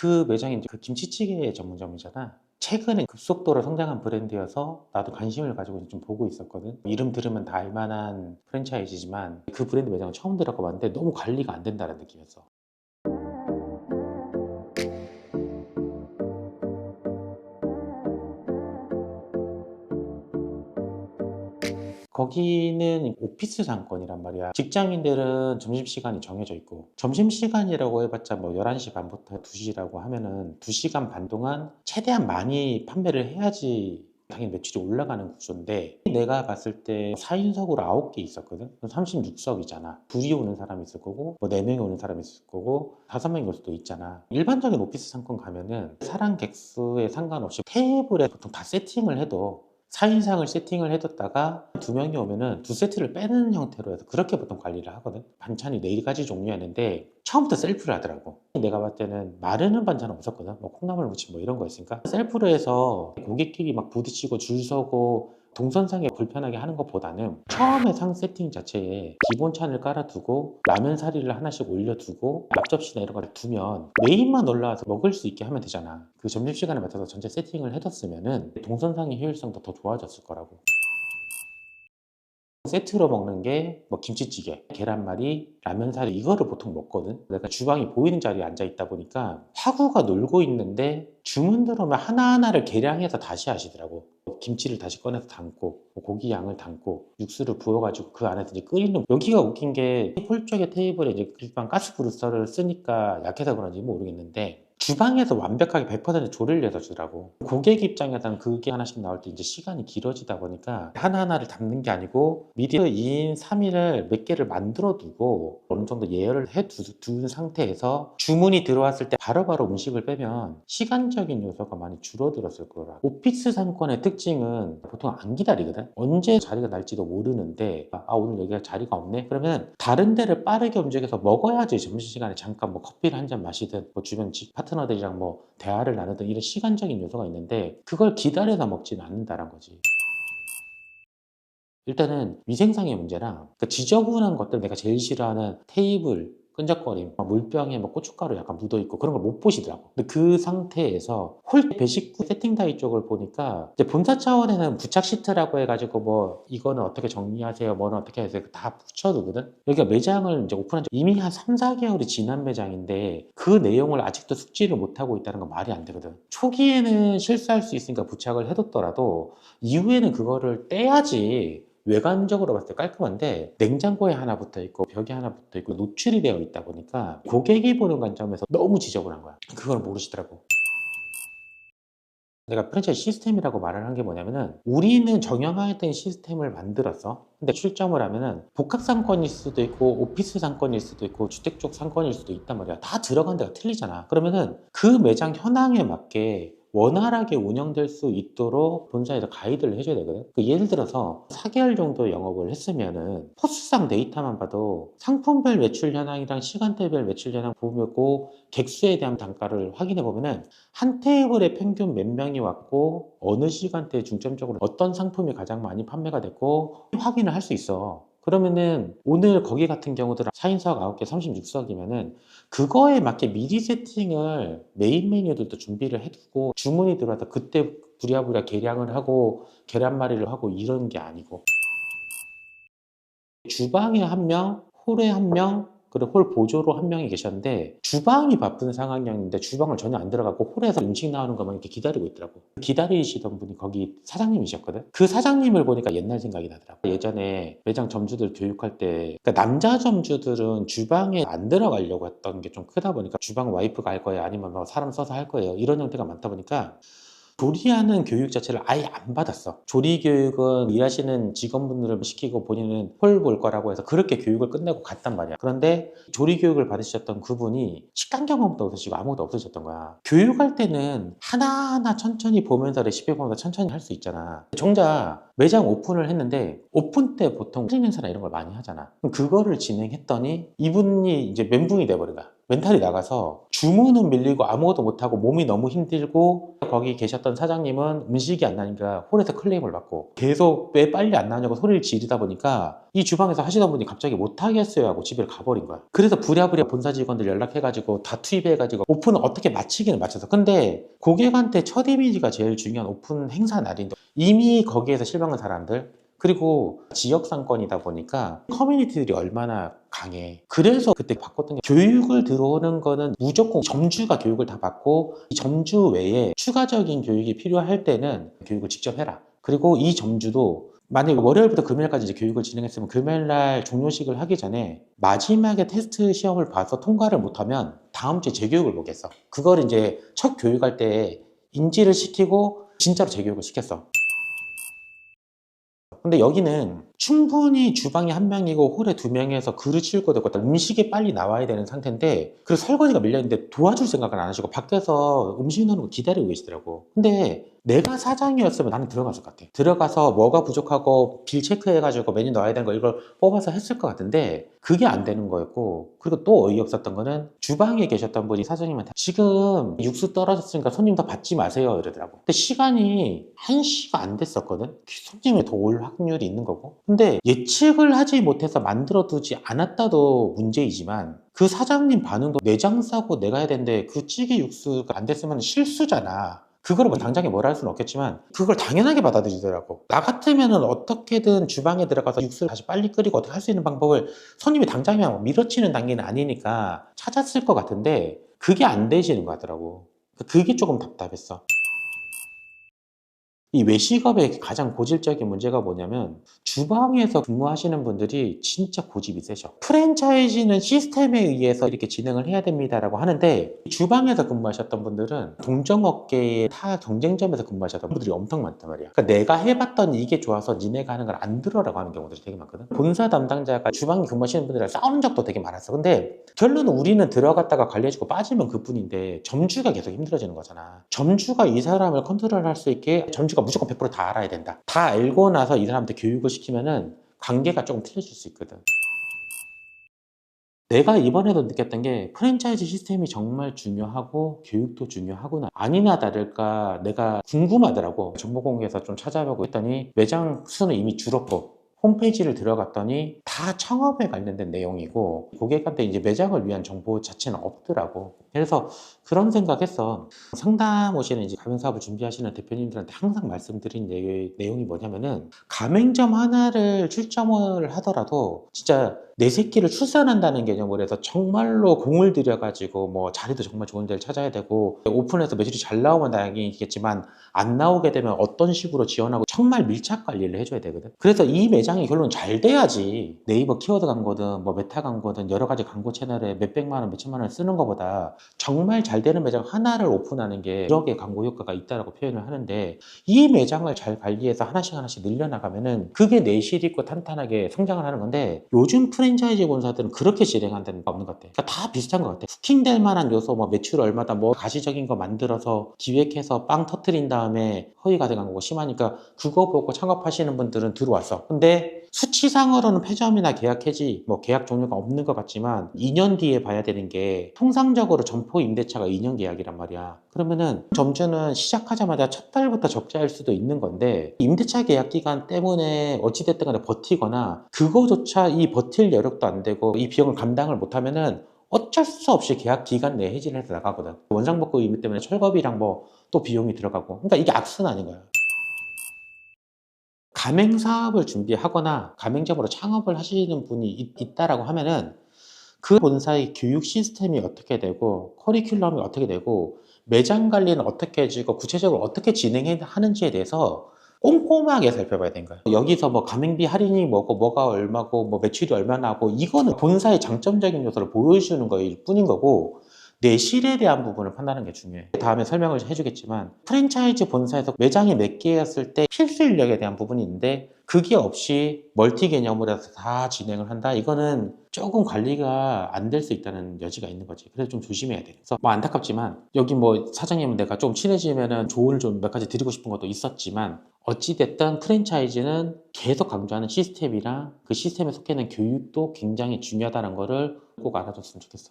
그 매장이 이제 그 김치찌개 전문점이잖아. 최근에 급속도로 성장한 브랜드여서 나도 관심을 가지고 좀 보고 있었거든. 이름 들으면 다 알만한 프랜차이즈지만 그 브랜드 매장은 처음 들어가 봤는데 너무 관리가 안 된다는 느낌이었어. 거기는 오피스 상권이란 말이야. 직장인들은 점심시간이 정해져 있고, 점심시간이라고 해봤자 뭐 11시 반부터 2시라고 하면은 2시간 반 동안 최대한 많이 판매를 해야지 당연히 매출이 올라가는 구조인데 내가 봤을 때 4인석으로 9개 있었거든? 36석이잖아. 둘이 오는 사람이 있을 거고 뭐 4명이 오는 사람이 있을 거고 5명이 올 수도 있잖아. 일반적인 오피스 상권 가면은 사람 객수에 상관없이 테이블에 보통 다 세팅을 해도 4인상을 세팅을 해뒀다가 두 명이 오면은 두 세트를 빼는 형태로 해서 그렇게 보통 관리를 하거든. 반찬이 네 가지 종류였는데 처음부터 셀프를 하더라고. 내가 봤을 때는 마르는 반찬은 없었거든. 뭐 콩나물 무침 뭐 이런 거 있으니까 셀프로 해서 고객끼리 막 부딪히고 줄 서고 동선상에 불편하게 하는 것보다는 처음에 상 세팅 자체에 기본 찬을 깔아두고 라면 사리를 하나씩 올려두고 앞접시나 이런 걸 두면 메인만 올라와서 먹을 수 있게 하면 되잖아. 그 점심시간에 맞춰서 전체 세팅을 해뒀으면 은 동선상의 효율성도 더 좋아졌을 거라고. 세트로 먹는 게 뭐 김치찌개, 계란말이, 라면사리 이거를 보통 먹거든. 내가 주방이 보이는 자리에 앉아 있다 보니까 화구가 놀고 있는데 주문 들어오면 하나하나를 계량해서 다시 하시더라고. 김치를 다시 꺼내서 담고 뭐 고기 양을 담고 육수를 부어가지고 그 안에서 이제 끓이는 여기가 웃긴 게 홀 쪽에 테이블에 이제 일반 가스 브루서를 쓰니까 약해서 그런지 모르겠는데 주방에서 완벽하게 100% 조리를 해서 주더라고. 고객 입장에서는 그게 하나씩 나올 때 이제 시간이 길어지다 보니까 하나하나를 담는 게 아니고 미리 2인 3인을 몇 개를 만들어 두고 어느 정도 예열을 해 둔 상태에서 주문이 들어왔을 때 바로바로 음식을 빼면 시간적인 요소가 많이 줄어들었을 거라. 오피스 상권의 특징은 보통 안 기다리거든. 언제 자리가 날지도 모르는데 아 오늘 여기가 자리가 없네. 그러면 다른 데를 빠르게 움직여서 먹어야지 점심시간에 잠깐 뭐 커피를 한 잔 마시든 뭐 주변 지- 파트 너들이랑 뭐 대화를 나누든 이런 시간적인 요소가 있는데 그걸 기다려서 먹지는 않는다는 거지. 일단은 위생상의 문제랑 그러니까 지저분한 것들 내가 제일 싫어하는 테이블 끈적거림, 막 물병에 뭐 고춧가루 약간 묻어 있고 그런 걸 못 보시더라고. 근데 그 상태에서 홀 배식구 세팅 다이 쪽을 보니까 이제 본사 차원에는 부착 시트라고 해가지고 뭐 이거는 어떻게 정리하세요, 뭐는 어떻게 하세요 다 붙여두거든. 여기가 매장을 이제 오픈한 지 이미 한 3, 4개월이 지난 매장인데 그 내용을 아직도 숙지를 못하고 있다는 건 말이 안 되거든. 초기에는 실수할 수 있으니까 부착을 해뒀더라도 이후에는 그거를 떼야지 외관적으로 봤을 때 깔끔한데 냉장고에 하나 붙어 있고 벽에 하나 붙어 있고 노출이 되어 있다 보니까 고객이 보는 관점에서 너무 지저분한 거야. 그걸 모르시더라고. 내가 프랜차이즈 시스템이라고 말을 한 게 뭐냐면은 우리는 정형화된 시스템을 만들었어. 근데 출점을 하면은 복합 상권일 수도 있고 오피스 상권일 수도 있고 주택 쪽 상권일 수도 있단 말이야. 다 들어간 데가 틀리잖아. 그러면은 그 매장 현황에 맞게 원활하게 운영될 수 있도록 본사에서 가이드를 해줘야 되거든. 그 예를 들어서 4개월 정도 영업을 했으면은 포스상 데이터만 봐도 상품별 매출 현황이랑 시간대별 매출 현황 보고 객수에 대한 단가를 확인해 보면은 한 테이블에 평균 몇 명이 왔고 어느 시간대에 중점적으로 어떤 상품이 가장 많이 판매가 됐고 확인을 할 수 있어. 그러면은 오늘 거기 같은 경우들은 4인석 9개 36석이면은 그거에 맞게 미리 세팅을 메인 메뉴들도 준비를 해두고 주문이 들어와서 그때 부랴부랴 계량을 하고 계란말이를 하고 이런 게 아니고. 주방에 한 명, 홀에 한 명, 그리고 홀 보조로 한 명이 계셨는데 주방이 바쁜 상황이었는데 주방을 전혀 안 들어가고 홀에서 음식 나오는 것만 이렇게 기다리고 있더라고 기다리시던 분이 거기 사장님이셨거든? 그 사장님을 보니까 옛날 생각이 나더라고 예전에 매장 점주들 교육할 때 그러니까 남자 점주들은 주방에 안 들어가려고 했던 게 좀 크다 보니까 주방 와이프가 할 거예요? 아니면 뭐 사람 써서 할 거예요? 이런 형태가 많다 보니까 조리하는 교육 자체를 아예 안 받았어. 조리 교육은 일하시는 직원분들을 시키고 본인은 홀 볼 거라고 해서 그렇게 교육을 끝내고 갔단 말이야. 그런데 조리 교육을 받으셨던 그분이 식당 경험도 없으시고 아무것도 없으셨던 거야. 교육할 때는 하나하나 천천히 보면서 레시피 보면서 천천히 할 수 있잖아. 정작 매장 오픈을 했는데 오픈 때 보통 트레이닝사나 이런 걸 많이 하잖아. 그럼 그거를 진행했더니 이분이 이제 멘붕이 돼버린 거야. 멘탈이 나가서 주문은 밀리고 아무것도 못하고 몸이 너무 힘들고 거기 계셨던 사장님은 음식이 안 나니까 홀에서 클레임을 받고 계속 왜 빨리 안 나냐고 소리를 지르다 보니까 이 주방에서 하시던 분이 갑자기 못하겠어요 하고 집에 가버린 거야. 그래서 부랴부랴 본사 직원들 연락해가지고 다 투입해가지고 오픈을 어떻게 마치기는 마쳐서 근데 고객한테 첫 이미지가 제일 중요한 오픈 행사 날인데 이미 거기에서 실망한 사람들 그리고 지역 상권이다 보니까 커뮤니티들이 얼마나 강해. 그래서 그때 바꿨던 게 교육을 들어오는 거는 무조건 점주가 교육을 다 받고 이 점주 외에 추가적인 교육이 필요할 때는 교육을 직접 해라. 그리고 이 점주도 만약에 월요일부터 금요일까지 이제 교육을 진행했으면 금요일날 종료식을 하기 전에 마지막에 테스트 시험을 봐서 통과를 못하면 다음 주에 재교육을 보겠어. 그걸 이제 첫 교육할 때 인지를 시키고 진짜로 재교육을 시켰어. 근데 여기는 충분히 주방에 한 명이고 홀에 두 명에서 그릇 치울 되고 음식이 빨리 나와야 되는 상태인데 그 설거지가 밀려있는데 도와줄 생각을 안 하시고 밖에서 음식 넣는 거 기다리고 계시더라고. 근데 내가 사장이었으면 나는 들어갔을 것 같아. 들어가서 뭐가 부족하고 빌 체크해가지고 메뉴 넣어야 되는 거 이걸 뽑아서 했을 것 같은데 그게 안 되는 거였고 그리고 또 어이없었던 거는 주방에 계셨던 분이 사장님한테 지금 육수 떨어졌으니까 손님 더 받지 마세요 이러더라고. 근데 시간이 1시가 안 됐었거든? 손님이 더 올 확률이 있는 거고. 근데 예측을 하지 못해서 만들어 두지 않았다도 문제이지만 그 사장님 반응도 내장 싸고 내가 해야 되는데 그 찌개 육수가 안 됐으면 실수잖아 그거를 뭐 당장에 뭐라 할 수는 없겠지만 그걸 당연하게 받아들이더라고. 나 같으면은 어떻게든 주방에 들어가서 육수를 다시 빨리 끓이고 어떻게 할 수 있는 방법을 손님이 당장에 막 밀어치는 단계는 아니니까 찾았을 것 같은데 그게 안 되시는 거 같더라고. 그게 조금 답답했어 이 외식업의 가장 고질적인 문제가 뭐냐면 주방에서 근무하시는 분들이 진짜 고집이 세죠. 프랜차이즈는 시스템에 의해서 이렇게 진행을 해야 됩니다라고 하는데 주방에서 근무하셨던 분들은 동정업계의 타 경쟁점에서 근무하셨던 분들이 엄청 많단 말이야. 그러니까 내가 해봤던 이게 좋아서 니네가 하는 걸 안 들어라고 하는 경우들이 되게 많거든. 본사 담당자가 주방에 근무하시는 분들이랑 싸우는 적도 되게 많았어. 근데 결론은 우리는 들어갔다가 관리해주고 빠지면 그뿐인데 점주가 계속 힘들어지는 거잖아. 점주가 이 사람을 컨트롤할 수 있게 점주가 무조건 100%다 알아야 된다. 다 알고 나서 이 사람한테 교육을 시키면은 관계가 조금 틀려질 수 있거든. 내가 이번에도 느꼈던 게 프랜차이즈 시스템이 정말 중요하고 교육도 중요하구나. 아니나 다를까 내가 궁금하더라고. 정보공개에서 좀 찾아보고 했더니 매장 수는 이미 줄었고 홈페이지를 들어갔더니 다 창업에 관련된 내용이고 고객한테 이제 매장을 위한 정보 자체는 없더라고. 그래서 그런 생각했어. 상담 오시는 이제 가맹 사업을 준비하시는 대표님들한테 항상 말씀드린 내- 내용이 뭐냐면은 가맹점 하나를 출점을 하더라도 진짜 내 새끼를 출산한다는 개념으로 해서 정말로 공을 들여가지고 뭐 자리도 정말 좋은 데를 찾아야 되고 오픈해서 매출이 잘 나오면 다행이겠지만 안 나오게 되면 어떤 식으로 지원하고 정말 밀착 관리를 해줘야 되거든. 그래서 이 매장 이 결론 잘 돼야지 네이버 키워드 광고든 뭐 메타 광고든 여러 가지 광고 채널에 몇백만 원, 몇천만 원 쓰는 것보다 정말 잘 되는 매장 하나를 오픈하는 게 1억의 광고 효과가 있다라고 표현을 하는데 이 매장을 잘 관리해서 하나씩 하나씩 늘려나가면은 그게 내실 있고 탄탄하게 성장을 하는 건데 요즘 프랜차이즈 본사들은 그렇게 진행한다는 거 없는 것 같아. 그러니까 다 비슷한 것 같아. 후킹될 만한 요소, 뭐 매출 얼마다, 뭐 가시적인 거 만들어서 기획해서 빵 터트린 다음에 허위 가득한 거고 심하니까 그거 보고 창업하시는 분들은 들어왔어. 근데 수치상으로는 폐점이나 계약 해지, 뭐 계약 종료가 없는 것 같지만 2년 뒤에 봐야 되는 게 통상적으로 점포 임대차가 2년 계약이란 말이야. 그러면은 점주는 시작하자마자 첫 달부터 적자일 수도 있는 건데 임대차 계약 기간 때문에 어찌됐든 간에 버티거나 그거조차 이 버틸 여력도 안 되고 이 비용을 감당을 못하면은 어쩔 수 없이 계약 기간 내에 해지를 해서 나가거든. 원상복구 의무 때문에 철거비랑 뭐 또 비용이 들어가고. 그러니까 이게 악순환인 거야. 가맹 사업을 준비하거나 가맹점으로 창업을 하시는 분이 있, 있다라고 하면은 그 본사의 교육 시스템이 어떻게 되고 커리큘럼이 어떻게 되고 매장 관리는 어떻게 해주고 구체적으로 어떻게 진행하는지에 대해서 꼼꼼하게 살펴봐야 되는 거예요. 여기서 뭐 가맹비 할인이 뭐고 뭐가 얼마고 뭐 매출이 얼마나 하고 이거는 본사의 장점적인 요소를 보여주는 거일 뿐인 거고 내실에 대한 부분을 판단하는 게 중요해. 다음에 설명을 해주겠지만 프랜차이즈 본사에서 매장이 몇 개였을 때 필수 인력에 대한 부분이 있는데 그게 없이 멀티 개념으로 해서 다 진행을 한다? 이거는 조금 관리가 안 될 수 있다는 여지가 있는 거지. 그래서 좀 조심해야 돼. 그래서 뭐 안타깝지만 여기 뭐 사장님은 내가 좀 친해지면은 조언을 좀 몇 가지 드리고 싶은 것도 있었지만 어찌됐든 프랜차이즈는 계속 강조하는 시스템이랑 그 시스템에 속해 있는 교육도 굉장히 중요하다는 거를 꼭 알아줬으면 좋겠어.